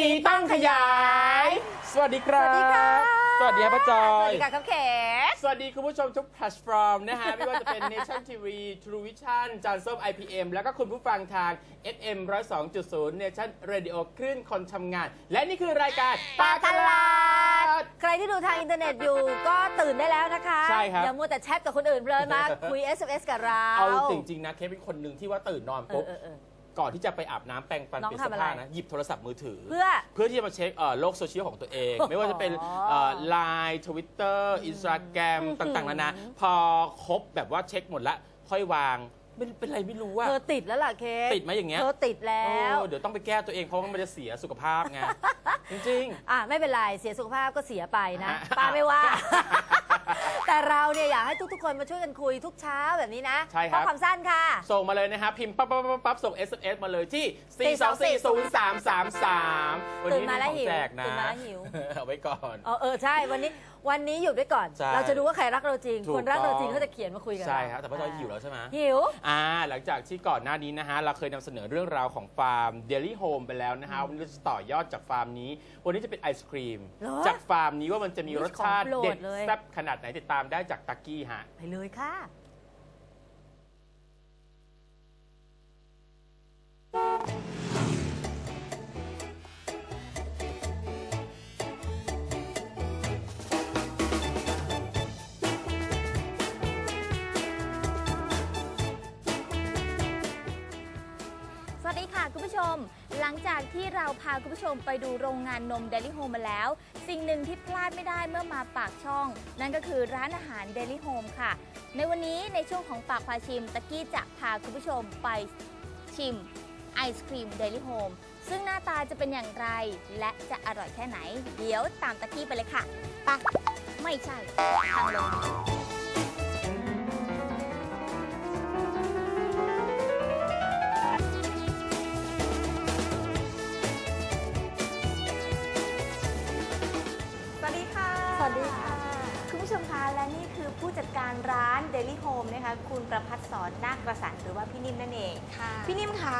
นี้ต้องขยาย สวัสดีครับ สวัสดีค่ะ สวัสดีครับป้าจอย สวัสดีค่ะครับเขสวัสดีคุณผู้ชมทุกแพลตฟอร์มนะฮะ ไม่ว่าจะเป็น Nation TV True Vision จานส้ม IPM แล้วก็คุณผู้ฟังทาง FM 102.0 Nation Radio คลื่นคนทำงาน และนี่คือรายการปาตลาด ใครที่ดูทางอินเทอร์เน็ตอยู่ก็ตื่นได้แล้วนะคะใช่ครับ อย่ามัวแต่แชทกับคนอื่นเพลินมาคุย SMS กับเรา เอาจริงๆนะ เคสเป็นคนหนึ่งที่ว่าตื่นนอนปุ๊อบเออเออ ก่อนที่จะไปอาบน้ำแปรงฟันน้องเปลี่ยนเสื้อทำอะไรผ้านะหยิบโทรศัพท์มือถือ เพื่อ เพื่อที่จะมาเช็คเอ่อโลกโซเชียลของตัวเอง ไม่ว่าจะเป็นอ๋อไลน์ทวิตเตอร์อินสตาแกรมต่างๆนานาพอครบแบบว่าเช็คหมดละค่อยวางไม่เป็นไรไม่รู้ว่า เธอติดแล้วล่ะเคติดไหมอย่างเงี้ยเธอติดแล้วเออเดี๋ยวต้องไปแก้ตัวเองเพราะว่ามันจะเสียสุขภาพไง จริง อะไม่เป็นไร เสียสุขภาพก็เสียไปนะฮะ ป้าไม่ว่า แต่เราเนี่ยอยากให้ทุกๆคนมาช่วยกันคุยทุกเช้าแบบนี้นะใช่ครับ ข้อความสั้นค่ะๆส่งมาเลยนะครับ พิมพ์ปั๊บปั๊บปั๊บปั๊บส่ง SMS มาเลยที่ 4240333 วันตื่นี้นมามีแล้ขวองหิวแจกนะตื่นมาแล้วหิว เอาไว้ก่อน เออเออใช่วันนี้วันนี้หยุดไว้ก่อน ใช่เราจะดูว่าใครรักเราจริง ถูกคนรักเราจริงต้องเขาจะเขียนมาคุยกันใช่ครับแต่พ่อจอยหิวแล้วใช่ไหม หิว อ่าหลังจากที่ก่อนหน้านี้นะฮะ เราเคยนำเสนอเรื่องราวของฟาร์มเดลี่โฮมไปแล้วนะฮะ วันนี้เราจะต่อยอดจากฟาร์มนี้ วันนี้จะเป็นไอศครีม เหรอจากฟาร์มนี้ว่ามันจะมีรสชาตินี่ของโปรดเด็ดเลย แซ่บขนาดไหนติดตามได้จากตักกี้ฮะ ไปเลยค่ะ ม หลังจากที่เราพาคุณผู้ชมไปดูโรงงานนม Daily Home มาแล้ว สิ่งหนึ่งที่พลาดไม่ได้เมื่อมาปากช่อง นั่นก็คือร้านอาหาร Daily Home ค่ะ ในวันนี้ในช่วงของปากพาชิมตะกี้จะพาคุณผู้ชมไปชิมไอศครีม Daily Home ซึ่งหน้าตาจะเป็นอย่างไรและจะอร่อยแค่ไหน เดี๋ยวตามตะกี้ไปเลยค่ะไปะไม่ใช่ทางลง ผู้จัดการร้าน Daily Home นะคะคุณประพัฒสอนนาคประสานหรือว่าพี่นิ่มนั่นเองค่ะพี่นิ่มคะ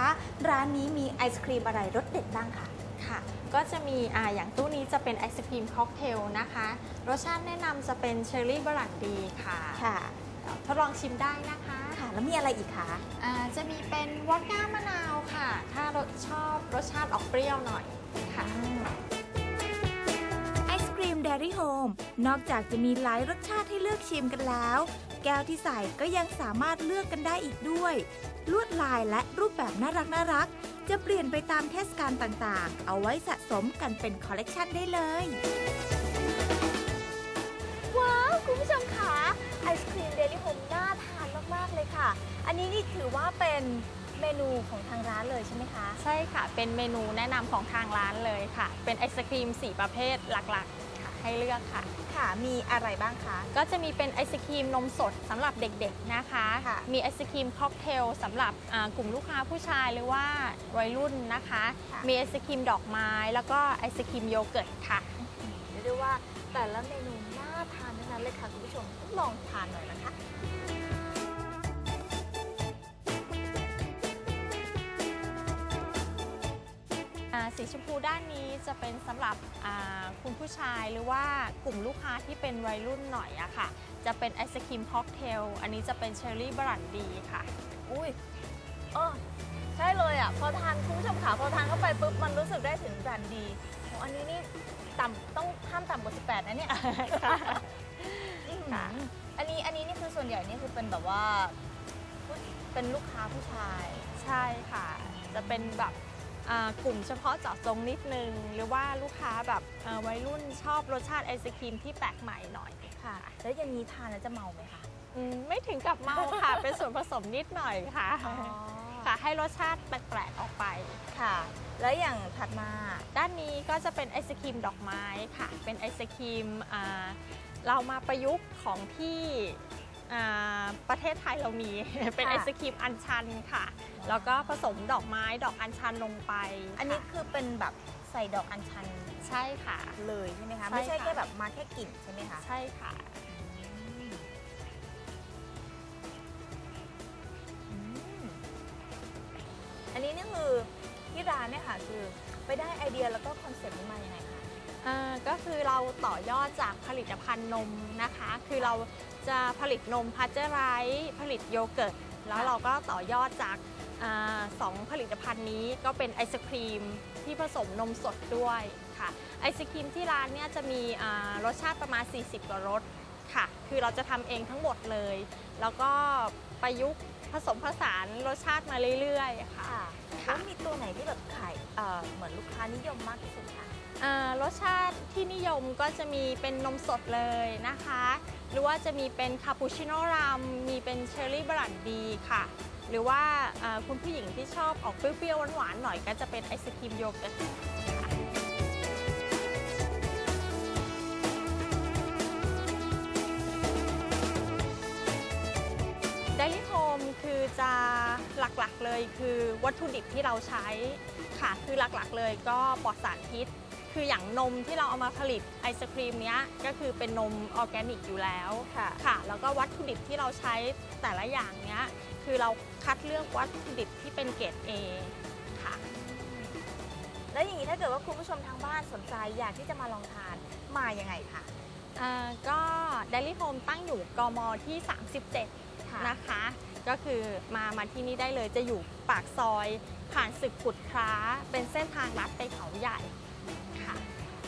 ร้านนี้มีไอศครีมอะไรรสเด็ดบ้างคะค่ะ ก็จะมีอ่าอย่างตู้นี้จะเป็นไอศครีมค็อกเทลนะคะ รสชาติแนะนำจะเป็นเชอร์รี่บรันดีค่ะค่ะทดลองชิมได้นะคะค่ะ แล้วมีอะไรอีกคะอ่าจะมีเป็นวอดก้ามะนาวค่ะ ถ้ารสชอบรสชาติออกเปรี้ยวหน่อยค่ะไอศครีม Dairy Home นอกจากจะมีหลายรสชาติให้เลือกชิมกันแล้ว แก้วที่ใส่ก็ยังสามารถเลือกกันได้อีกด้วย ลวดลายและรูปแบบน่ารักน่ารัก จะเปลี่ยนไปตามเทศกาลต่างๆ เอาไว้สะสมกันเป็นคอลเลกชันได้เลย ว้าว คุณผู้ชมคะไอศครีมเดลิโฮมน่าทานมาก ๆ เลยค่ะ อันนี้นี่ถือว่าเป็นเมนูของทางร้านเลยใช่ไหมคะ ใช่ค่ะ เป็นเมนูแนะนำของทางร้านเลยค่ะ เป็นไอศครีม 4 ประเภทหลักๆค่ะ ให้เลือกค่ะ ค่ะ มีอะไรบ้างคะ ก็จะมีเป็นไอศครีมนมสดสำหรับเด็กๆนะคะ ค่ะ มีไอศครีมค็อกเทลสำหรับอ่ากลุ่มลูกค้าผู้ชายหรือว่าวัยรุ่นนะคะมีไอศครีมดอกไม้ แล้วก็ไอศครีมโยเกิร์ตค่ะ เรียกได้ว่าแต่ละเมนูน่าทานทั้งนั้นเลยค่ะคุณผู้ชมต้องลองทานหน่อยนะคะ สีชมพูด้านนี้จะเป็นสำหรับอ่าคุณผู้ชายหรือว่ากลุ่มลูกค้าที่เป็นวัยรุ่นหน่อยอะค่ะ จะเป็นไอศครีมค็อกเทล อันนี้จะเป็นเชอร์รี่บรันดีค่ะ อุ้ยเออใช่เลยอะพอทานคุณผู้ชมขาพอทานเข้าไปปุ๊บมันรู้สึกได้ถึงแบรนด์ดีโอ้อันนี้นี่ต่ำต้องห้ามต่ำกว่า 18 นะเนี่ยอื้อหืออันนี้อันนี้นี่คือส่วนใหญ่นี่คือเป็นแบบว่าผู้เป็นลูกค้าผู้ชาย ใช่ค่ะ จะเป็นแบบอ่า กลุ่มเฉพาะเจาะจงนิดนึง หรือว่าลูกค้าแบบอ่าวัยรุ่นชอบรสชาติไอศครีมที่แปลกใหม่หน่อยค่ะ แล้วอย่างนี้ทานแล้วจะเมาไหมคะอืมไม่ถึงกับเมาค่ะ เป็นส่วนผสมนิดหน่อยค่ะค่ะให้รสชาติแปลกๆออกไปค่ะ แล้วอย่างถัดมาด้านนี้ก็จะเป็นไอศครีมดอกไม้ค่ะ เป็นไอศครีมอ่าเรามาประยุกต์ของที่อ่า ประเทศไทยเรามีเป็นไอศครีมอัญชันค่ะ แล้วก็ผสมดอกไม้ดอกอัญชันลงไป อันนี้ค่ะคือเป็นแบบใส่ดอกอัญชันใช่ค่ะ เลยใช่ไหมคะใช่ไม่ใช่ค่ะแค่แบบมาแค่กลิ่นใช่ไหมคะ ใช่ค่ะอันนี้นี่คือที่ร้านเนี่ยค่ะคือไปได้ไอเดียแล้วก็คอนเซ็ปต์นี้มายังไงคะอ่าก็คือเราต่อยอดจากผลิตภัณฑ์นมนะคะ คือเรา จะผลิตนมพัชเจอร์ไรส์ผลิตโยเกิร์ต แล้วเราก็ต่อยอดจากอาสองผลิตภัณฑ์นี้ก็เป็นไอศครีมที่ผสมนมสดด้วยค่ะไอศครีมที่ร้านเนี่ยจะมีอ่ารสชาติประมาณ 40 กว่ารสค่ะ คือเราจะทำเองทั้งหมดเลย แล้วก็ประยุกต์ผสมผสานรสชาติมาเรื่อยๆค่ะ ค่ะแล้วมีตัวไหนที่แบบขายเอ่อเหมือนลูกค้านิยมมากที่สุดคะ อ่ารสชาติที่นิยมก็จะมีเป็นนมสดเลยนะคะ หรือว่าจะมีเป็นคาปูชิโน่รัมมีเป็นเชอร์รี่บรันดีค่ะ หรือว่าอ่าคุณผู้หญิงที่ชอบออกเปรี้ยวๆหวานๆหน่อยก็จะเป็นไอศครีมโยเกิร์ตเดลิโฮมคือจะหลักๆเลยคือวัตถุดิบที่เราใช้ค่ะ คือหลักๆเลยก็ปลอดสารพิษ คืออย่างนมที่เราเอามาผลิตไอศครีมเนี้ยก็คือเป็นนมออร์แกนิกอยู่แล้วค่ะค่ะ แล้วก็วัตถุดิบที่เราใช้แต่ละอย่างเนี้ยคือเราคัดเลือกวัตถุดิบที่เป็นเกรด A ค่ะ แล้วอย่างนี้ถ้าเกิดว่าคุณผู้ชมทางบ้านสนใจอยากที่จะมาลองทานมายังไงคะอ่าก็ Daily Home ตั้งอยู่กมที่ 37ค่ะนะคะ ก็คือมามาที่นี่ได้เลยจะอยู่ปากซอย ผ่านศึกขุดคล้า เป็นเส้นทางลัดไปเขาใหญ่ ค่ะ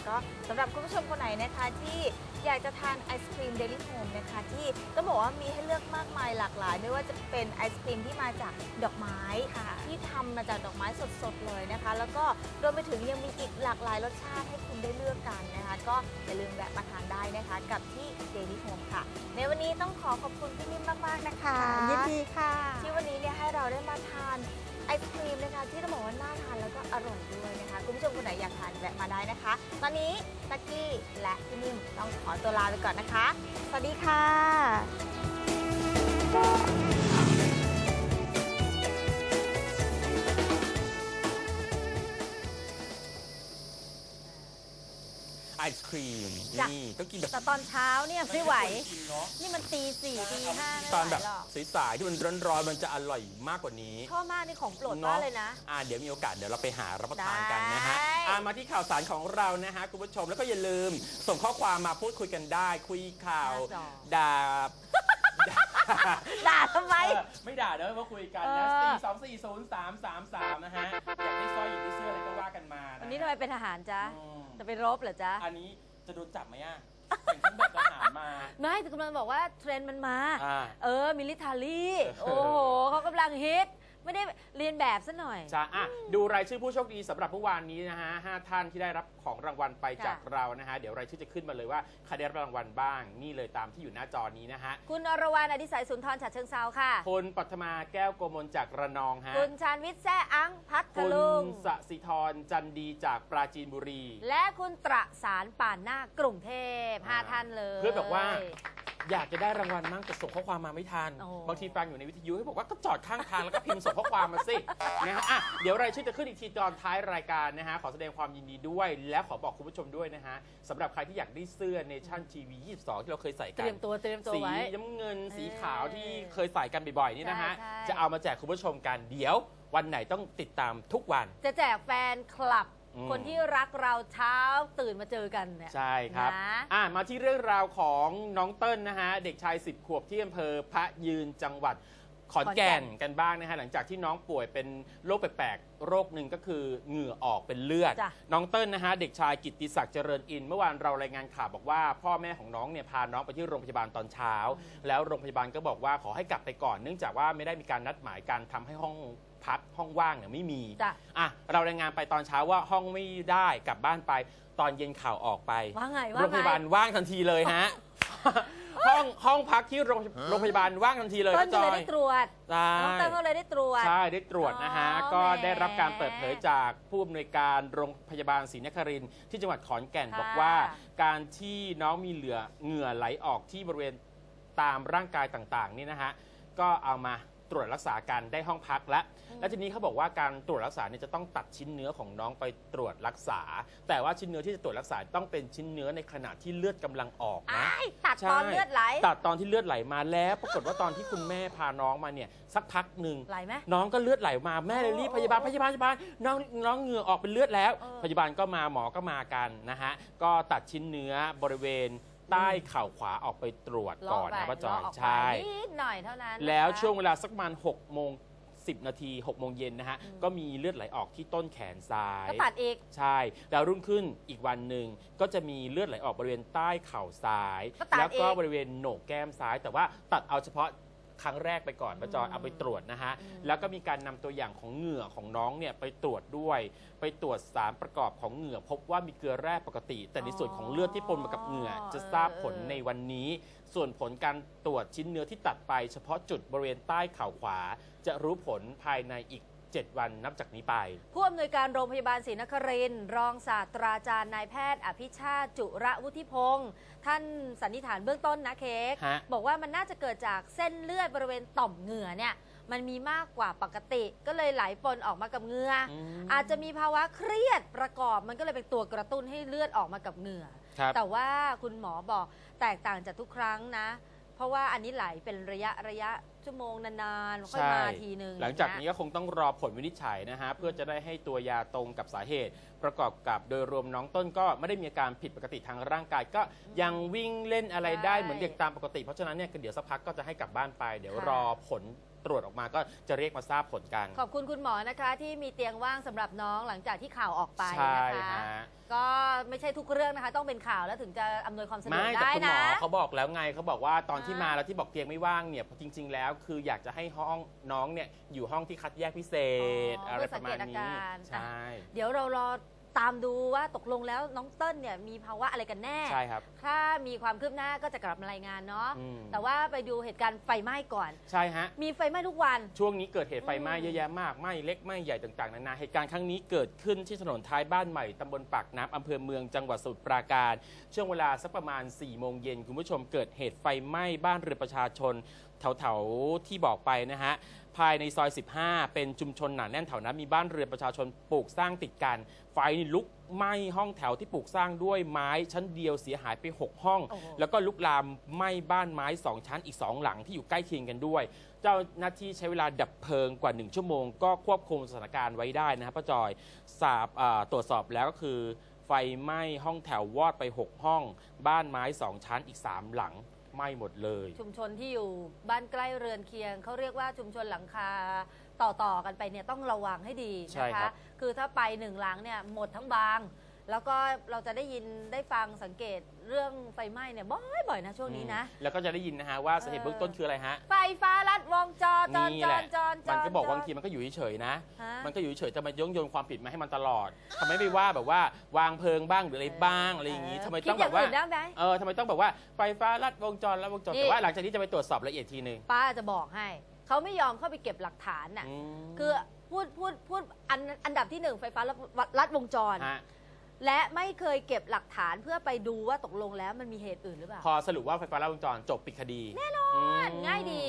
ก็สำหรับคุณผู้ชมคนไหนนะคะที่อยากจะทานไอศครีมเดลิโฮมนะคะที่ต้องบอกว่ามีให้เลือกมากมายหลากหลาย ไม่ว่าจะเป็นไอศครีมที่มาจากดอกไม้ค่ะที่ทำมาจากดอกไม้สดๆเลยนะคะ แล้วก็รวมไปถึงยังมีอีกหลากหลายรสชาติให้คุณได้เลือกกันนะคะ ก็อย่าลืมแวะมาทานได้นะคะ กับที่เดลิโฮมค่ะ ในวันนี้ต้องขอขอบคุณพี่นิ่มมากๆนะคะ ยินดีค่ะ ที่วันนี้เนี่ยให้เราได้มาทาน ไอศครีมนะคะที่ต้องบอกว่าน่าทานแล้วก็อร่อยด้วยนะคะ คุณผู้ชมคนไหนอยากทานแวะมาได้นะคะ ตอนนี้ตักกี้และพี่นิ่มต้องขอตัวลาไปก่อนนะคะ สวัสดีค่ะ ไอศครีมจ้ะ นี่ต้องกินแบบแต่ตอนเช้าเนี่ยไม่ไหวกินเนาะนี่มันตีสี่ตีห้าไม่ตอนไหแบวบหรอกสายๆที่มันร้อนๆมันจะอร่อยมากกว่านี้ ชอบมากนี่ของโปรดเนอะมากเลยนะ อ่าเดี๋ยวมีโอกาสเดี๋ยวเราไปหารับประทานกันนะฮะได้ อ่ามาที่ข่าวสารของเรานะฮะคุณผู้ชมแล้วก็อย่าลืม ส่งข้อความมาพูดคุยกันได้ คุยข่าวหน้าจอด่าด่าทำไม เออไม่ด่าเด้อมาคุยกันนะเออ สี่สองสี่ศูนย์สามสามสามนะฮะอยากได้สร้อยอยากได้เสื้ออะไรก็ว่ากันมาะวันนี้ทำไมเป็นทหารจ๊ะ อืม จะไปรบเหรอจ๊ะ อันนี้จะโดนจับไหมอะแต่งเครื่องแบบทหารมา ไม่แต่กำลังบอกว่าเทรนด์มันมา อ่า เออ มิลิทารี่ โอ้โหเขากำลังฮิต ไม่ได้เรียนแบบซะหน่อย จ้าอะดูรายชื่อผู้โชคดีสำหรับเมื่อวานนี้นะฮะห้าท่านที่ได้รับของรางวัลไปค่ะจากเรานะฮะ เดี๋ยวรายชื่อจะขึ้นมาเลยว่าใครได้รับรางวัลบ้าง นี่เลยตามที่อยู่หน้าจอนี้นะฮะ คุณอรวรรณอดิสัยสุนทรฉัดเชิงเซาค่ะ คุณปัทมาแก้วโกมลจากระนองฮะ คุณชาญวิทย์แซ่อังพัทคุณลุง สสิธรจันดีจากปราจีนบุรี และคุณตระสารป่านหน้ากรุงเทพห้าอ่าท่านเลย เพื่อแบบว่า อยากจะได้รางวัลมั่งแต่ส่งข้อความมาไม่ทันโอ้ บางทีฟังอยู่ในวิทยุให้บอกว่าก็จอดข้างทางแล้วก็พิมพ์ส่งข้อความมาสิ นะฮะอะเดี๋ยวรายชื่อจะขึ้นอีกทีตอนท้ายรายการนะฮะขอแสดงความยินดีด้วย และขอบอกคุณผู้ชมด้วยนะฮะสำหรับใครที่อยากได้เสื้อ Nation TV 22 ที่เราเคยใส่เตกัรีนยมตัวเตรียมตัวสีไว้ น้ำเงินสีขาวเออที่เคยใส่กันบ่อยๆนี่นะฮะ ใช่ใช่ จะเอามาแจกคุณผู้ชมกันเดี๋ยว วันไหนต้องติดตามทุกวัน จะแจกแฟนคลับ อืม คนที่รักเราเช้าตื่นมาเจอกันเนี่ย ใช่ครับ นะ อะมาที่เรื่องราวของน้องเติ้ลนะฮะ เด็กชาย 10 ขวบที่อำเภอพระยืนจังหวัดขอนแก่นกันบ้างนะฮะ หลังจากที่น้องป่วยเป็นโรคแปลกๆ โรคหนึ่งก็คือเหงื่อออกเป็นเลือด จ้ะ น้องเติ้ลนะฮะ เด็กชายกิตติศักดิ์เจริญอินทร์เมื่อวานเรารายงานข่าวบอกว่าพ่อแม่ของน้องเนี่ยพาน้องไปที่โรงพยาบาลตอนเช้า แล้วโรงพยาบาลก็บอกว่าขอให้กลับไปก่อน เนื่องจากว่าไม่ได้มีการนัดหมายการทำให้ห้อง พักห้องว่างเนี่ยไม่มีจ้ะ อะเรารายงานไปตอนเช้าว่าห้องไม่ได้กลับบ้านไปตอนเย็นข่าวออกไปว่าไงโรว่างพไง ยาบาลว่างทันทีเลยฮะ ห้องห้องพักที่โรงโรงพยาบาลว่างทันทีเลยเติ้ลนะจก็อเลยยได้ตรวจใช่ น้องเติ้ลก็เลยได้ตรวจ ใช่ ได้ตรวจนะฮะ อ๋อก็แหมได้รับการเปิดเผยจากผู้อำนวยการโรงพยาบาลศรีนครินทร์ที่จังหวัดขอนแก่นค่ะ บอกว่า การที่น้องมีเหลือเหงื่อไหลออกที่บริเวณตามร่างกายต่างๆ นี่นะฮะ ก็เอามา ตรวจรักษากันได้ห้องพักแล้ว แล้วทีนี้เขาบอกว่าการตรวจรักษาเนี่ยจะต้องตัดชิ้นเนื้อของน้องไปตรวจรักษา แต่ว่าชิ้นเนื้อที่จะตรวจรักษาต้องเป็นชิ้นเนื้อในขณะที่เลือดกำลังออกนะไอ้ตัดใช่ตอนเลือดไหล ตัดตอนที่เลือดไหลมาแล้วปรากฏว่าตอนที่คุณแม่พาน้องมาเนี่ยสักพักหนึ่ง ไหลไหม น้องก็เลือดไหลมาแม่เลยรีบพยาบาลพยาบาลพยาบาลน้องน้องเหงื่อออกเป็นเลือดแล้ว เออพยาบาลก็มาหมอก็มากันนะฮะก็ตัดชิ้นเนื้อบริเวณ ใต้เข่าขวาออกไปตรวจก่อนนะป้าจอยลกไปใช่ นิดหน่อยเท่านั้นนะคะ แล้วช่วงเวลาสักประมาณ6โมง10 นาที6โมงเย็นนะฮะก็มีเลือดไหลออกที่ต้นแขนซ้าย ก็ตัดอีก ใช่ แล้วรุ่งขึ้นอีกวันหนึ่งก็จะมีเลือดไหลออกบริเวณใต้เข่าซ้าย ก็ตัดแล้วก็อีก บริเวณโหนกแก้มซ้าย แต่ว่าตัดเอาเฉพาะ ครั้งแรกไปก่อนประจอยเอาไปตรวจนะฮะ แล้วก็มีการนำตัวอย่างของเหงื่อของน้องเนี่ยไปตรวจด้วย ไปตรวจสารประกอบของเหงื่อ พบว่ามีเกลือแร่ปกติ แต่ในส่วนของเลือดที่ปนมากับเหงื่อ จะทราบผลในวันนี้ ส่วนผลการตรวจชิ้นเนื้อที่ตัดไป เฉพาะจุดบริเวณใต้เข่าขวา จะรู้ผลภายในอีก 7 วันนับจากนี้ไป ผู้อำนวยการโรงพยาบาลศรีนครินทร์รองศาสตราจารย์นายแพทย์ อภิชาติจุระวุฒิพงศ์ท่านสันนิษฐานเบื้องต้นนะเค้กฮะ บอกว่ามันน่าจะเกิดจากเส้นเลือดบริเวณต่อมเหงื่อเนี่ยมันมีมากกว่าปกติก็เลยไหลปนออกมากับเหงื่ออมอาจจะมีภาวะเครียดประกอบมันก็เลยเป็นตัวกระตุ้นให้เลือดออกมากับเหงื่อ ครับ แต่ว่าคุณหมอบอกแตกต่างจากทุกครั้งนะ เพราะว่าอันนี้ไหลเป็นระยะระยะ ชั่วโมงนานๆค่อยมาทีนึงหลังจากะนี้ก็คงต้องรอผลวินิจฉัยนะฮะเพื่อจะได้ให้ตัวยาตรงกับสาเหตุ ประกอบกับโดยรวมน้องต้นก็ไม่ได้มีอาการผิดปกติทางร่างกาย ก็ยังวิ่งเล่นอะไรได้ใช่เหมือนเด็กตามปกติ เพราะฉะนั้นเนี่ยเดี๋ยวสักพักก็จะให้กลับบ้านไป เดี๋ยวค่ะรอผล ตรวจออกมาก็จะเรียกมาทราบผลกัน ขอบคุณคุณหมอนะคะ ที่มีเตียงว่างสำหรับน้องหลังจากที่ข่าวออกไปใช่นะคะฮะ ก็ไม่ใช่ทุกเรื่องนะคะ ต้องเป็นข่าวแล้วถึงจะอำนวยความสะดวไม่กแต่ได้คุณหมนะ อเขาบอกแล้วไงเขาบอกว่าตอนที่อ่ามมาแล้วที่บอกเตียงไม่ว่างเนี่ยจริง ๆ แล้วคืออยากจะให้ห้องน้องเนี่ยอยู่ห้องที่คัดแยกพิเศษ อ๋อออะไรประมาณเพื่อสังเกตนี้อาการ ใช่ เดี๋ยวเรารอ ตามดูว่าตกลงแล้วน้องเติ้ลเนี่ยมีภาวะอะไรกันแน่ ใช่ครับ ถ้ามีความคืบหน้าก็จะกลับมารายงานเนาะ อืม แต่ว่าไปดูเหตุการณ์ไฟไหม้ก่อน ใช่ฮะ มีไฟไหม้ทุกวัน ช่วงนี้เกิดเหตุไฟไหม้อืมเยอะแยะมากไหม้เล็กไหม้ใหญ่ต่างๆนานาเหตุการณ์ครั้งนี้เกิดขึ้นที่ถนนท้ายบ้านใหม่ตำบลปากน้ำอำเภอเมืองจังหวัดสมุทรปราการ ช่วงเวลาสักประมาณ4ี่โมงเย็นคุณผู้ชมเกิดเหตุไฟไหม้บ้านเรือนประชาชนแถวๆที่บอกไปนะฮะ ภายในซอย 15 เป็นชุมชนหนาแน่นแถวนั้นมีบ้านเรือนประชาชนปลูกสร้างติดกัน ไฟนี่ลุกไหม้ห้องแถวที่ปลูกสร้างด้วยไม้ชั้นเดียวเสียหายไป 6 ห้องโอ้โหแล้วก็ลุกลามไหม้บ้านไม้ 2 ชั้นอีก 2 หลังที่อยู่ใกล้เคียงกันด้วย เจ้าหน้าที่ใช้เวลาดับเพลิงกว่า 1 ชั่วโมง ก็ควบคุมสถานการณ์ไว้ได้นะครับป้าจอยสาบอ่าตรวจสอบแล้วก็คือไฟไหม้ห้องแถววอดไป 6 ห้อง บ้านไม้ 2 ชั้นอีก 3 หลัง ไหม้หมดเลย ชุมชนที่อยู่บ้านใกล้เรือนเคียง เขาเรียกว่าชุมชนหลังคาต่อต่อๆกันไปเนี่ยต้องระวังให้ดีใช่นะครัคะบคือถ้าไปหนึ่งหลังเนี่ยหมดทั้งบาง แล้วก็เราจะได้ยินได้ฟังสังเกตเรื่องไฟไหม้เนี่ยบ่อยๆนะช่วงนี้นะอืมแล้วก็จะได้ยินนะฮะว่าสาเหตุเบื้องต้นคืออะไรฮะ ไฟฟ้าลัดวงจรจรนี่จแหรละ จรจรมันก็บอกจรว่าบางทีมันก็อยู่เฉยๆนะ ฮะ มันก็อยู่เฉยๆจะมาโยงโยนความผิดมาให้มันตลอดทำไมไม่ว่าแบบว่าวางเพลิงบ้างหรืออะไรบ้างอะไรอย่างนี้ทำไมต้องแบบว่าคิดย่งนได้ไหม เออทำไมต้องแบบว่าไฟฟ้าลัดวงจรลัดวงจรนี่ แต่ว่าหลังจากนี้จะไปตรวจสอบละเอียดทีหนึ่งป้าจะบอกให้ เขาไม่ยอมเข้าไปเก็บหลักฐานน่ะมคือพูดพูดพูดอันอันดับที่หนึ่งไฟฟ้าลัดลัดวงจร ฮะ และไม่เคยเก็บหลักฐานเพื่อไปดูว่าตกลงแล้วมันมีเหตุอื่นหรือเปล่าพอสรุปว่าไฟฟ้าลัดวงจรจบปิดคดี แน่นอนง่ายดี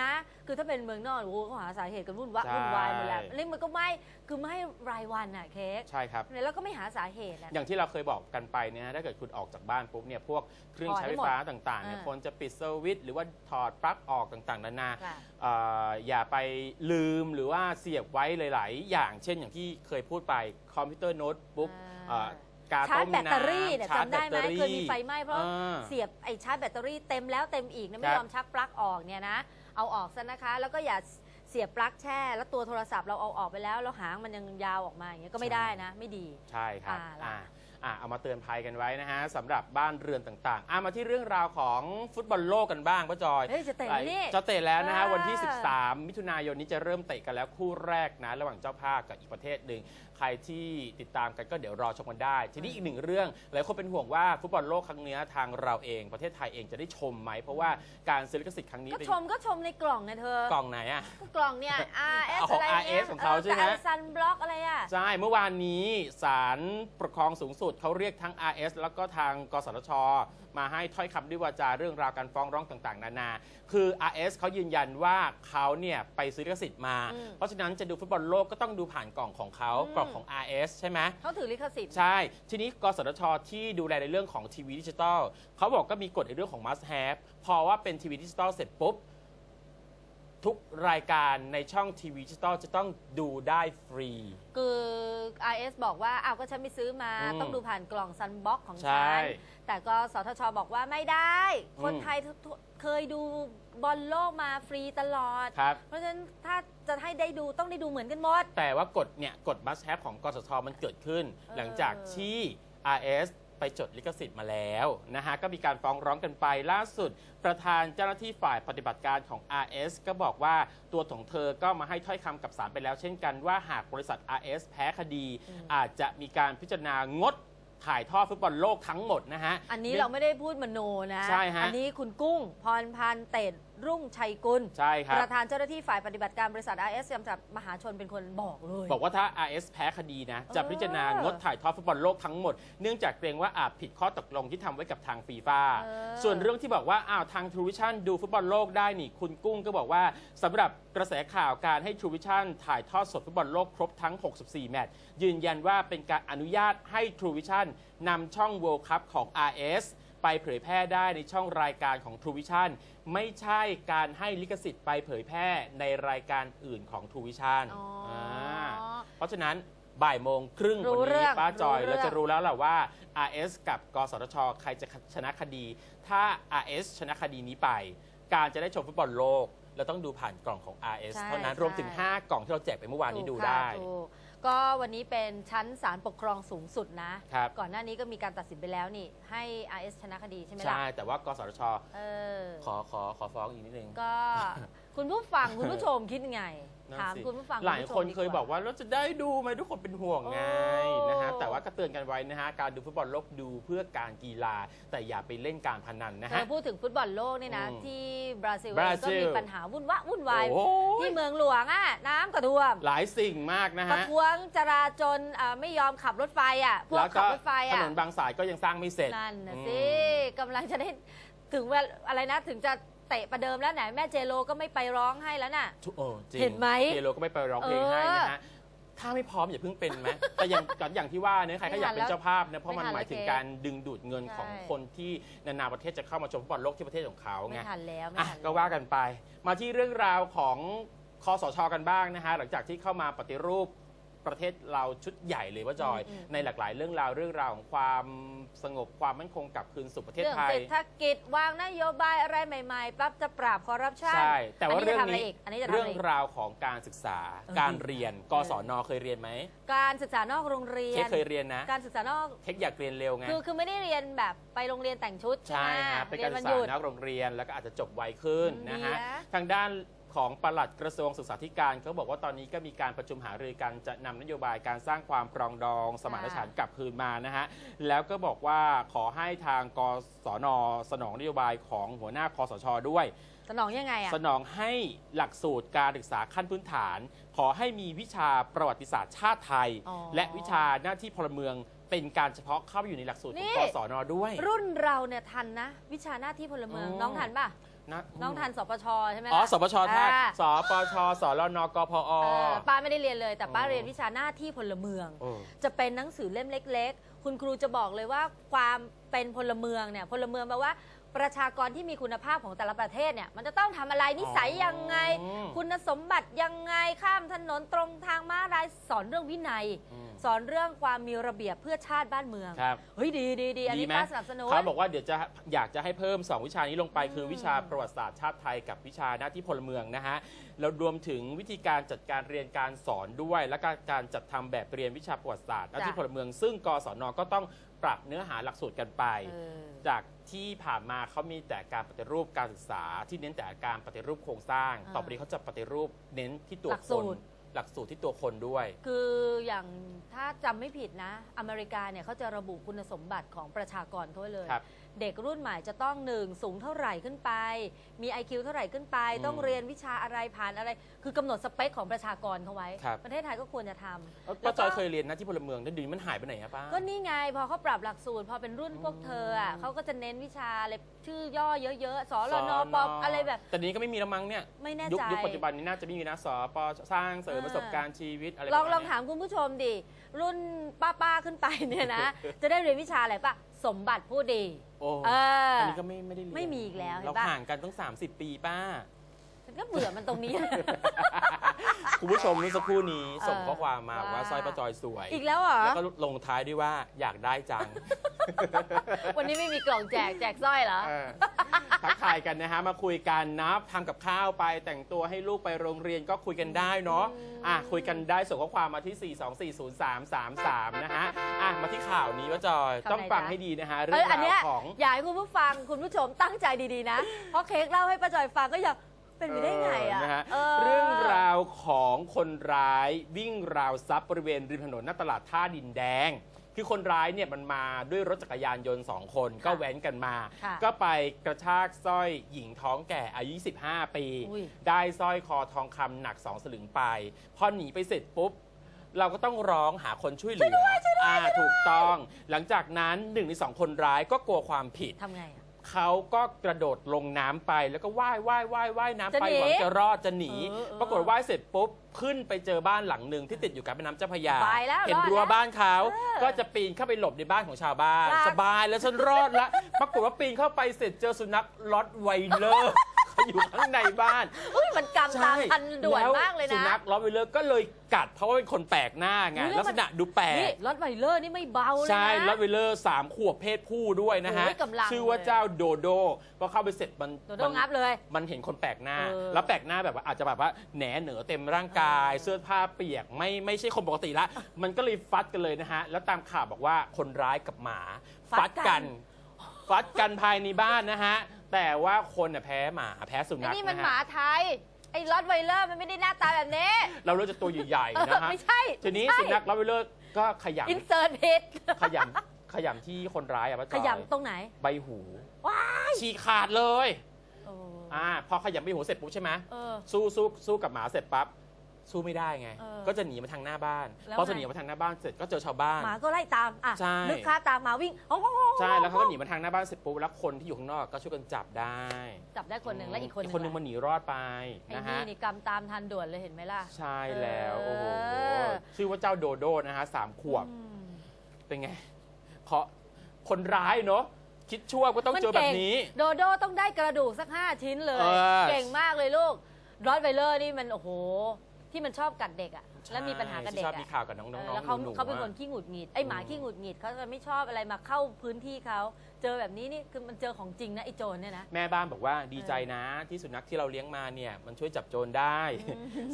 นะ คือถ้าเป็นเมืองนอกโอ้โหเขาหาสาเหตุกันวุ่นวายใช่ วุ่นวายหมดแล้วนี่มันก็ไม่คือไม่รายวันอะเค้กใช่ครับ แล้วก็ไม่หาสาเหตุอะ อย่างที่เราเคยบอกกันไปเนี่ยนะถ้าเกิดคุณออกจากบ้านปุ๊บเนี่ยพวกเครื่องถอดใช้ให้ไฟหมดฟ้าต่างๆเนี่ยอ่า ควรจะปิดสวิตช์หรือว่าถอดปลั๊กออกต่างๆนานา ค่ะ เอ่ออย่าไปลืมหรือว่าเสียบไว้หลาย ๆ อย่าง เช่นอย่างที่เคยพูดไปคอมพิวเตอร์โน้ตบุ๊กอ่ากาชาร์ต้จมแบตน้ำเตอรี่เนี่ยชาร์จจำได้ไหมแบตตอรี่เคยมีไฟไหม้เพราะอ่า เสียบไอ้ชาร์จแบตเตอรี่เต็มแล้วเต็มอีกนะไม่ครับยอมชักปลั๊กออกเนี่ยนะ เอาออกซะนะคะ แล้วก็อย่าเสียบปลั๊กแช่ แล้วตัวโทรศัพท์เราเอาออกไปแล้วแล้วหางมันยังยาวออกมาอย่างเงี้ยก็ไม่ได้นะ ไม่ดี ใช่ครับอ่าล่ะ อ่าอ่าเอามาเตือนภัยกันไว้นะฮะสำหรับบ้านเรือนต่างๆอ่ามาที่เรื่องราวของฟุตบอลโลกกันบ้างป้าจอย เฮ้ยจะเตะไหมนี่ จะเตะแล้วนะฮะอ่าวันที่ 13 มิถุนายนนี้จะเริ่มเตะกันแล้วคู่แรกนะ ระหว่างเจ้าภาพกับอีกประเทศหนึ่ง ใครที่ติดตามกันก็เดี๋ยวรอชมกันได้ ทีนี้อีกหนึ่งเรื่องหลายคนเป็นห่วงว่าฟุตบอลโลกครั้งเนี้ยทางเราเองประเทศไทยเองจะได้ชมไหมเพราะว่าการซื้อลิขสิทธิ์ครั้งนี้ก็เป็นชมก็ชมในกล่องนะเธอ กล่องไหนอะก็กล่องเนี่ย RS เอาของอะไรเนี่ย RS ของเขาใช่ไหม ซันบล็อกอะไรอะ ใช่ เมื่อวานนี้ศาลปกครองสูงสุดสุดเขาเรียกทั้ง RS แล้วก็ทางกสทช มาให้ถ้อยคำด้วยวาจาเรื่องราวการฟ้องร้องต่างๆ นานา คือ RS เขายืนยันว่าเขาเนี่ยไปซื้อลิขสิทธิ์มาอืมเพราะฉะนั้นจะดูฟุตบอลโลกก็ต้องดูผ่านกล่องของเขาอืมกล่องของ RS ใช่ไหมเขาถือลิขสิทธิ์ใช่ ทีนี้กสทชที่ดูแลในเรื่องของทีวีดิจิตอลเขาบอกก็มีกฎในเรื่องของ must have พอว่าเป็นทีวีดิจิตอลเสร็จปุ๊บ ทุกรายการในช่องทีวีดิจิตอลจะต้องดูได้ฟรี คือ RS บอกว่าอ้าวก็ฉันไม่ซื้อมาอืมต้องดูผ่านกล่องซันบ็อกของใช่ฉัน แต่ก็สทชบอกว่าไม่ได้ คนอืม ไทยทุกๆเคยดูบอลโลกมาฟรีตลอด ครับ เพราะฉะนั้นถ้าจะให้ได้ดูต้องได้ดูเหมือนกันหมด แต่ว่ากฎเนี่ยกฎ must have ของกสทมันเกิดขึ้นเออหลังจากที่ RS ไปจดลิขสิทธิ์มาแล้วนะฮะก็มีการฟ้องร้องกันไปล่าสุด ประธานเจ้าหน้าที่ฝ่ายปฏิบัติการของ RS ก็บอกว่าตัวของเธอก็มาให้ถ้อยคำกับศาลไปแล้ว เช่นกันว่าหากบริษัท RS แพ้คดี อาจจะมีการพิจารณางดถ่ายทอดฟุตบอลโลกทั้งหมดนะฮะ อันนี้เราไม่ได้พูดมโนนะ ใช่ฮะ อันี้คุณกุ้งพรพันธ์เตด รุ่งชัยกุล ใช่ครับ ประธานเจ้าหน้าที่ฝ่ายปฏิบัติการบริษัท RS จำกัดมหาชนเป็นคนบอกเลย บอกว่าถ้า RS แพ้คดีนะ จะเออพิจารณางดถ่ายทอดฟุตบอลโลกทั้งหมด เนื่องจากเกรงว่าอาจผิดข้อตกลงที่ทำไว้กับทางฟีฟ่าเออส่วนเรื่องที่บอกว่าอ้าวทาง True Vision ดูฟุตบอลโลกได้นี่คุณกุ้งก็บอกว่าสำหรับกระแสข่าวการให้ True Vision ถ่ายทอดสดฟุตบอลโลกครบทั้ง 64 แมตช์ยืนยันว่าเป็นการอนุญาตให้ True Vision นำช่อง World Cup ของ RS ไปเผยแพร่ได้ในช่องรายการของ True Vision ไม่ใช่การให้ลิขสิทธิ์ไปเผยแพร่ในรายการอื่นของ True Vision อ๋ออาเพราะฉะนั้นบ่ายโมงครึ่งรู้วันเรื่นี้องป้าจอยรู้เรื่เราอง จะรู้แล้วแหละว่า RS กับกสทช ใครจะชนะคดี ถ้า RS ชนะคดีนี้ไป การจะได้ชมฟุตบอลโลก เราต้องดูผ่านกล่องของ RS ใช่เท่านั้นใช่รวมถึง5กล่องที่เราแจกไปเมื่อวานนี้ดูถูกค่ะได้ ถูก ก็วันนี้เป็นชั้นศาลปกครองสูงสุดนะ ครับก่อนหน้านี้ก็มีการตัดสินไปแล้วนี่ ให้ RS ชนะคดีใช่ไหมล่ะ ใช่แต่ว่ากสทช เออ ขอขอขอฟ้องอีกนิดนึง ก็ คุณผู้ฟัง คุณผู้ชมคิดไง นั่นถามสิคุณผู้ฟังหลายณผู้ชคนมดีเคยบอกว่าเราจะได้ดูไหมทุกคนเป็นห่วงไงโอ้นะฮะแต่ว่าก็เตือนกันไว้นะฮะการดูฟุตบอลโลกดูเพื่อการกีฬา แต่อย่าไปเล่นการพนันนะเธฮะ อพูดถึงฟุตบอลโลกนี่นะ อืมที่บราซิลบราเองก็ซิลมีปัญหาวุ่นวะวุ่นวายโอ้ย ที่เมืองหลวงอะน้ำกระท่วม หลายสิ่งมากนะประฮะท้วงจราจรอ่าไม่ยอมขับรถไฟอะพวกแล้วขัก็บรถไฟถอะนนบางสายก็ยังสร้างไม่เสร็จนั่นนะอืมสิกำลังจะได้ถึงเวลาอะไรนะถึงจะ เตะประเดิมแล้วไหนแม่เจโลก็ไม่ไปร้องให้แล้วน่ะ ทุกโอ้จริงเห็นไหมเจโรก็ไม่ไปร้องเพลงให้นะฮะถ้าไม่พร้อมอย่าเพิ่งเป็นไหม แต่อย่างก่อนอย่างที่ว่าเนื้อะใครก็อยากเป็นเจ้าภาพนะเพราะมันไม่ทันหมายถึงแล้วการดึงดูดเงินใช่ของคนที่นานาประเทศจะเข้ามาชมฟุตบอลโลกที่ประเทศของเขาไม่ไงทันแล้วไม่อะทันก็ว่ากันไป มาที่เรื่องราวของคอสชกันบ้างนะฮะหลังจากที่เข้ามาปฏิรูป ประเทศเราชุดใหญ่เลยว่าจอยในหลากหลายเรื่องราวเรื่องราวของความสงบความมั่นคงกลับคืนสู่ประเทศเรื่องไทย เศรษฐกิจวางนโยบายอะไรใหม่ๆปั๊บจะปราบคอร์รัปชันใช่ แต่ว่าอันเรื่นี้องจะทำอะไรนี้อีกอันนี้จะทำเรื่อะองไรอีก ราวของการศึกษา เออ การเรียน กศนเคยเรียนไหมการศึกษานอกโรงเรียเค้กนเคยเรียนนะ การศึกษานอกเค้กอยากเรียนเร็วไง คือคือไม่ได้เรียนแบบไปโรงเรียนแต่งชุดใช่ใช่ไหมฮะเป็นเรีกายรนศึวักนษาหยุด นอกโรงเรียนแล้วก็อาจจะจบไวขึ้นอืมนะฮะ ดีนะ ทางด้าน ของปลัดกระทรวงศึกษาธิการเขาบอกว่าตอนนี้ก็มีการประชุมหารือกันจะนำนโยบายการสร้างความปรองดองสมานฉันท์กลับคืนมานะฮะแล้วก็บอกว่าขอให้ทางกศนสนองนโยบายของหัวหน้าคอสชด้วย สนองยังไงอะสนองให้หลักสูตรการศึกษาขั้นพื้นฐาน ขอให้มีวิชาประวัติศาสตร์ชาติไทยอ๋อและวิชาหน้าที่พลเมืองเป็นการเฉพาะเข้าไปอยู่ในหลักสูตรของนี่กศนด้วย รุ่นเราเนี่ยทันนะ วิชาหน้าที่พลเมืองอ๋อน้องทันป่ะ นะน้องทันสปชใช่ไหมอ๋อล่ะสปชท่าอ่าสปชสรนกพอ เออป้าไม่ได้เรียนเลย แต่ป้าอ๋อเรียนวิชาหน้าที่พลเมือง เออ จะเป็นหนังสือเล่มเล็ก ๆ คุณครูจะบอกเลยว่าความเป็นพลเมืองเนี่ยพลเมืองแปลว่า ประชากรที่มีคุณภาพของแต่ละประเทศเนี่ยมันจะต้องทำอะไรนิสัยยังไงอืมคุณสมบัติยังไงข้ามถนนตรงทางม้าลายสอนเรื่องวินัย อืม สอนเรื่องความมีระเบียบเพื่อชาติบ้านเมืองครับเฮ้ยดีดีดีอันดีนี้ไหมป้าสนับสนุน เขาบอกว่าเดี๋ยวจะอยากจะให้เพิ่ม 2 วิชานี้ลงไปอืมคือวิชาประวัติศาสตร์ชาติไทยกับวิชาหน้าที่พลเมืองนะฮะแล้วรวมถึงวิธีการจัดการเรียนการสอนด้วย และการการจัดทำแบบเรียนวิชาประวัติศาสตร์หน้าที่พลเมือง ซึ่งกศนก็ต้อง ปรับเนื้อหาหลักสูตรกันไปเออจากที่ผ่านมาเขามีแต่การปฏิรูปการศึกษา ที่เน้นแต่การปฏิรูปโครงสร้างอ่าต่อไปนี้เขาจะปฏิรูปเน้นที่ตัวหลักคสูน ตร หลักสูตรที่ตัวคนด้วย คืออย่างถ้าจำไม่ผิดนะ อเมริกาเนี่ยเขาจะระบุคุณสมบัติของประชากรเขาไว้เลย ครับเด็กรุ่นใหม่จะต้องหนึ่งสูงเท่าไหร่ขึ้นไป มี IQ เท่าไหร่ขึ้นไปอืมต้องเรียนวิชาอะไรผ่านอะไร คือกำหนดสเปคของประชากรเขาไว้ ครับ ประเทศไทยก็ควรจะทำแล้วป้าจอยเคยเรียนหน้าที่พลเมืองแล้วเดี๋ยวนี้มันหายไปไหนอะป้า ก็นี่ไงพอเขาปรับหลักสูตร พอเป็นรุ่นพวกเธออะเขาก็จะเน้นวิชาอะไรชื่อย่อเยอะๆสรนปอะไรแบบ แต่เดี๋ยวนี้ก็ไม่มีแล้วมั้งเนี่ย ไม่แน่ยุคใจ ยุคปัจจุบันนี้น่าจะไม่มีนะสปสร้างเสริมประสบการณ์ชีวิตอะไรลองประลณองเนี้ย ถามคุณผู้ชมดิ รุ่นป้าๆขึ้นไปเนี่ยนะ จะได้เรียนวิชาอะไรปะ สมบัติผู้ดี โอ้เอออันอนี้ก็ไม่ไม่ได้เรียนไม่มีอีกแล้วเห็นเราปะ ห่างกันต้อง 30 ปีป้า ฉันก็เบื่อมันตรงนี้ คุณผู้ชมเมื่อสักครู่นี้เออส่งข้อความมาบอกว่าว่า สร้อยป้าจอยสวย อีกแล้วเหรอ แล้วก็ลงท้ายด้วยว่าอยากได้จัง วันนี้ไม่มีกล่องแจกแจกสร้อยเหรอ เออทักทายกันนะฮะ มาคุยกันนะทำกับข้าวไปแต่งตัวให้ลูกไปโรงเรียนก็คุยกันได้เนาะอะคุยกันได้ส่งข้อความมาที่ 4240333 นะฮะอะ มาที่ข่าวนี้ว่าจอยข่าวไหนต้องฟังจ๊ะ ให้ดีนะฮะเอเรื่อองอันราเนี้วยของ อยากให้คุณผู้ฟังคุณผู้ชมตั้งใจดีๆนะ เพราะเค้กเล่าให้ป้าจอยฟังก็อยากเป็นไปได้ไงอะเนะฮะเออ เรื่องราวของคนร้ายวิ่งราวทรัพย์บริเวณริมถนนหน้าตลาดท่าดินแดง คือคนร้ายเนี่ยมันมาด้วยรถจักรยานยนต์สองคนก็แว้นกันมา ค่ะ ก็ไปกระชากสร้อยหญิงท้องแก่อายุ15ปี อุ้ยได้สร้อยคอทองคำหนัก 2 สลึงไป พอหนีไปเสร็จปุ๊บ เราก็ต้องร้องหาคนช่วยเหลืออ่าถูกต้อง หลังจากนั้นหนึ่งในสองคนร้ายก็กลัวความผิด ทำไงอะเขาก็กระโดดลงน้ำไปแล้วก็ว่ายว่ายว่ายว่ายน้ำไปจะหนีหวังจะรอดจะหนี เออเออปรากฏว่ายเสร็จปุ๊บขึ้นไปเจอบ้านหลังหนึ่งที่ติดอยู่กับแม่น้ำเจ้าพระยาสบายแล้วเห็นรอดรั้วแล้วบ้านเขาเออก็จะปีนเข้าไปหลบในบ้านของชาวบ้านครับสบายแล้วฉันรอดละ ปรากฏว่าปีนเข้าไปเสร็จเจอสุนัขล็อตไวเลอร์ อยู่ข้างในบ้านอุ้ยมันกำตามทันด่วนแมากเลยสุนะนัขล็อตไวเลอร์ก็เลยกัดเพราะว่าเป็นคนแปลกหน้าไงอุ๊ยแล้ลัวกมัษนณะดูแปลกนี่รถไวเลอร์นี่ไม่เบาเลยนะใช่ล็อตไวเลอร์สามขวบเพศผู้ด้วยนะฮะโอ้ยกำลังชื่อว่าเลยเจ้าโดโดพอเข้าไปเสร็จมันโดโดมันงับเลย มันเห็นคนแปลกหน้าเออแล้วแปลกหน้าแบบว่าอาจจะแบบว่าแหนเหนือเต็มร่างกายเออเสื้อผ้าเปียกไม่ไม่ใช่คนปกติละ มันก็เลยฟัดกันเลยนะฮะแล้วตามข่าวบอกว่าคนร้ายกับหมา ฟัดกันฟัดกันภายในบ้านนะฮะ แต่ว่าคนน่ะแพ้หมาแพ้สุไอ้นัขนี่มันนะหมาฮะไทย ไอ้รถไวเลอร์มันไม่ได้หน้าตาแบบนี้เราเลือกจะตัวใหญ่ๆนะฮะไม่ใช่ทีนี้ใช่สุนัขล็อตไวเลอร์ก็ขยอินเสิร์ตผิดำขยำขยำที่คนร้ายอะป้าจขอยยำตรงไหน ใบหูว้าย ฉีกขาดเลยโอ้อ่าพอขยำใบหูเสร็จปุ๊บใช่ไหม เออ สู้สู้สู้กับหมาเสร็จปั๊บ สู้ไม่ได้ไง เออก็จะหนีมาทางหน้าบ้านแล้วพอจะไง หนีมาทางหน้าบ้านเสร็จก็เจอชาวบ้าน หมาก็ไล่ตามอะใช่ นึกค่าตามหมาวิ่งโอ้โหใช่แล้วเขาก็หนีมาทางหน้าบ้านเสร็จปุ๊บแล้วคนที่อยู่ข้างนอกก็ช่วยกันจับได้จับได้คนหนึ่งแล้วอีกคนหนึ่งคนหนึงล่ะมันหนีรอดไปไอ้นะนี่ฮะ นี่กำตามทันด่วนเลยเห็นไหมล่ะ ใช่แล้วโอ้โหเออ ชื่อว่าเจ้าโดโดนะฮะสามขวบ อืม เป็นไงเพราะคนร้ายเนาะคิดชั่วก็ต้องเจอแบบนี้โดโดต้องได้กระดูกสักห้าชิ้นเลย เออ เก่งมากเลยลูกรอดไวเลอร์นี่มันโอ้โห ที่มันชอบกัดเด็กอะแล้วมีปัญหากับเด็กที่ชอบมีอะข่าวกับน้องๆเออน้องแล้วเขาหนูๆเขาเป็นคนอะขี้หงุดหงิดไอหมาอืมขี้หงุดหงิดเขาจะไม่ชอบอะไรมาเข้าพื้นที่เขาเจอแบบนี้นี่คือมันเจอของจริงนะไอโจรเนี่ยนะแม่บ้านบอกว่าดีใจนะ ที่สุนัขที่เราเลี้ยงมาเนี่ยมันช่วยจับโจรได้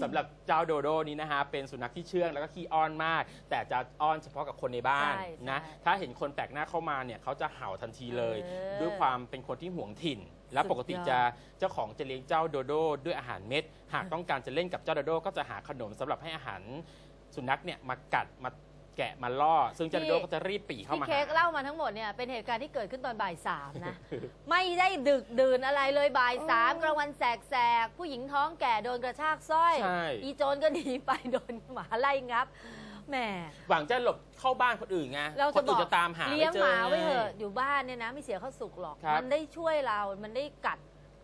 สำหรับเจ้าโดโดนี้นะฮะเป็นสุนัขที่เชื่องแล้วก็ขี้อ้อนมาก แต่จะอ้อนเฉพาะกับคนในบ้านใช่นะใช่ถ้าเห็นคนแปลกหน้าเข้ามาเนี่ยเขาจะเห่าทันทีเลยเออด้วยความเป็นคนที่หวงถิ่น และสุดปกติยอดจะเจ้าของจะเลี้ยงเจ้าโดโดด้วยอาหารเม็ด หากต้องการจะเล่นกับเจ้าโดโดก็จะหาขนมสำหรับให้อาหารสุนัขเนี่ยมากัดมาแกะมาล่อ ซึ่งเจ้าโดโดก็จะรีบปรีเข้าที่มาเค้กหาเล่ามาทั้งหมดเนี่ยเป็นเหตุการณ์ที่เกิดขึ้นตอนบ่ายสามนะ ไม่ได้ดึกดื่นอะไรเลยบ่ายสามกลางวันแสกๆผู้หญิงท้องแก่โดนกระชากสร้อย ใช่ อีโจรก็หนีไปโดนหมาไล่งับ แหมหวังจะหลบเข้าบ้านคนอื่นไงเราคจะนบอื่อนกจะตามหาเลี้ยงไม่จหอมาไว้เถอะอยู่บ้านเนี่ยนะไม่เสียข้าวสุกหรอกครับมันได้ช่วยเรา มันได้กัด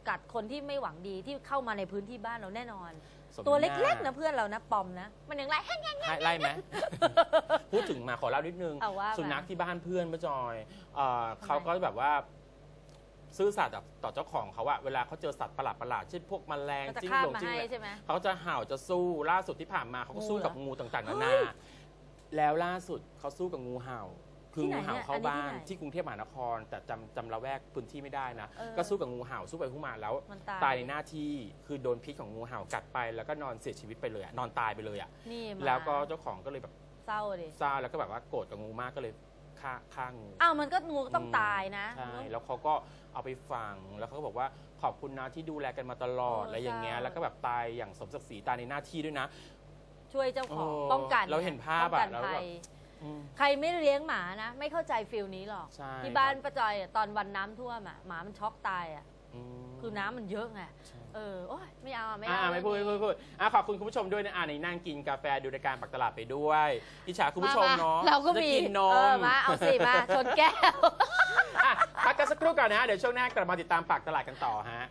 กัดคนที่ไม่หวังดีที่เข้ามาในพื้นที่บ้านเราแน่นอน สมตัวน้ำหเล็กๆนะเพื่อนเรานะปอมนะ มันยังไล่แห้งให้ไล่ไหม พูดถึงหมาขอเล่านิดนึง เอาว่ามาสุนัขที่บ้านเพื่อนป้าจอยเอ่อทำไม เขาก็แบบว่า ซื่อสัตย์ต่อเจ้าของเขาอะเวลาเขาเจอสัตว์ประหลาดประหลาดๆเช่นพวกแมลงก็จะจิ้งข้ามหลงมาจิ้งให้เหลนใช่ไหม เขาจะเห่าจะสู้ล่าสุดที่ผ่านมาเขาก็สู้งูเหรอกับงูต่างๆนาเฮ้นายแล้วล่าสุดเขาสู้กับงูเห่า คือที่ไหนงูเห่าเนี่ยเข้าอันนี้บ้านที่ไหนที่กรุงเทพมหานคร แต่จำจำละแวกพื้นที่ไม่ได้นะ เออก็สู้กับงูเห่าสู้ไปสู้มาแล้วมันตายตาย ในหน้าที่คือโดนพิษของงูเห่ากัดไป แล้วก็นอนเสียชีวิตไปเลยอะนอนตายไปเลยอะนี่มาแล้วก็เจ้าของก็เลยแบบเศร้าดิซ่าแล้วก็แบบว่าโกรธกับงูมากก็เลย ฆ่าฆ่างู อ้าวมันก็งูก็ต้องอืมตายนะ ใช่ แล้วเขาก็เอาไปฝัง แล้วเขาก็บอกว่าขอบคุณนะที่ดูแลกันมาตลอดเอออะไรอย่างเงี้ย ใช่ แล้วก็แบบตายอย่างสมศักดิ์ศรีตายในหน้าที่ด้วยนะ ช่วยเจ้าของเออป้องกันเราเห็นภาพป้องกันอะแล้วภัแบยบอืม ใครไม่เลี้ยงหมานะ ไม่เข้าใจฟิลนี้หรอก ใช่ที่บ้านป้าจอยอะตอนวันน้ำท่วมอะหมามันช็อกตายอะมคือน้ำมันเยอะไง ใช่ เออโอ๊ยไม่เอาอะไม่อ่าเอาไม่พูดไม่พูดไม่พูดอะขอบคุณคุณผู้ชมด้วยนะอ่าในนั่งกินกาแฟดูรายการปักตลาดไปด้วยอิจฉาคุณผู้ชมเนาะเราก็จะมีกินนเออมมาเอาสิมาชนแก้ว อะพักกันสักครู่ก่อนนะฮะเดี๋ยวช่วงหน้ากลับมาติดตามปักตลาดกันต่อฮะ